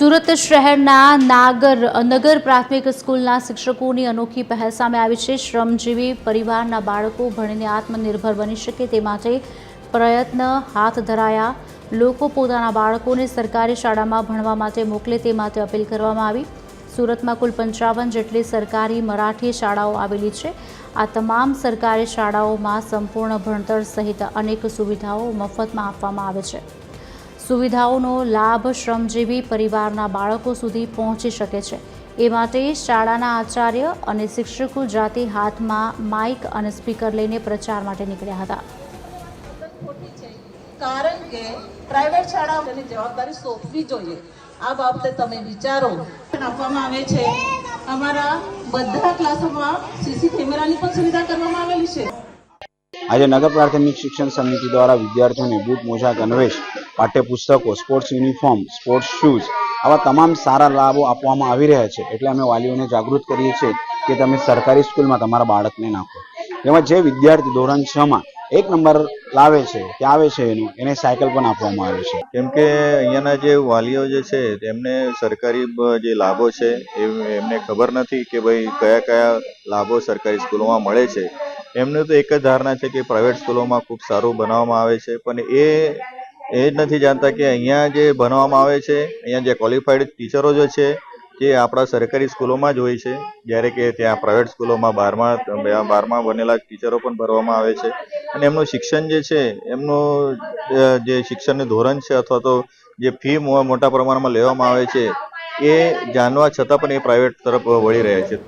સુરત શહેરના નાગર, નગર પ્રાથમિક સ્કૂલના શિક્ષકોની અનોખી પહેલ સામે આવી છે. શ્રમજીવી પરિવારના બાળકો ભણીને આત્મનિર્ભર બની શકે તે માટે પ્રયત્ન હાથ ધરાયા. લોકો પોતાના બાળકોને સરકારી શાળામાં ભણવા માટે મોકલે તે માટે અપીલ કરવામાં આવી. સુરતમાં કુલ પંચાવન જેટલી સરકારી મરાઠી શાળાઓ આવેલી છે. આ તમામ સરકારી શાળાઓમાં સંપૂર્ણ ભણતર સહિત અનેક સુવિધાઓ મફતમાં આપવામાં આવે છે. સુવિધાઓનો લાભ શ્રમજીવી પરિવારના બાળકો સુધી પહોંચી શકે છે. એ માટે શાળાના આચાર્ય અને શિક્ષકો જાતે હાથમાં માઇક અને સ્પીકર લઈને પ્રચાર માટે નીકળ્યા હતા. કારણ કે પ્રાઇવેટ શાળાઓની જવાબદારી સોંપવી જોઈએ. આ બાબતે તમે વિચારો. આપવામાં આવે છે અમારા બધા ક્લાસોમાં સીસી કેમેરાની પણ સુવિધા કરવામાં આવેલી છે. આજે નગર પ્રાથમિક શિક્ષણ સમિતિ દ્વારા વિદ્યાર્થીઓને બૂટ મોજા ગણવેશ પાઠ્યપુસ્તકો સ્પોર્ટ્સ યુનિફોર્મ સ્પોર્ટ્સ શૂઝ આવા તમામ સારા લાભો આપવામાં આવી રહ્યા છે. એટલે અમે વાલીઓને જાગૃત કરીએ છીએ કે તમે સરકારી સ્કૂલમાં તમારા બાળકને નાખો. એમાં જે વિદ્યાર્થી ધોરણ છ માં એક નંબર લાવે છે, કે આવે છે એનું, એને સાયકલ પણ આપવામાં આવે છે. કેમ કે અહીંયાના જે વાલીઓ જે છે, તેમને સરકારી જે લાભો છે એમને ખબર નથી કે ભાઈ કયા કયા લાભો સરકારી સ્કૂલોમાં મળે છે. એમને તો એક જ ધારણા છે કે પ્રાઇવેટ સ્કૂલોમાં ખૂબ સારું બનાવવામાં આવે છે, પણ એ એ જ નથી જાણતા કે અહીંયા જે ભણવામાં આવે છે, અહીંયા જે ક્વોલિફાઈડ ટીચરો જે છે, જે આપણા સરકારી સ્કૂલોમાં જ હોય છે. જ્યારે કે ત્યાં પ્રાઇવેટ સ્કૂલોમાં બારમાં બારમાં ભણેલા ટીચરો પણ ભરવામાં આવે છે. અને એમનું શિક્ષણ જે છે, એમનું જે શિક્ષણનું ધોરણ છે અથવા તો જે ફી મોટા પ્રમાણમાં લેવામાં આવે છે, એ જાણવા છતાં પણ એ પ્રાઇવેટ તરફ વળી રહ્યા છે.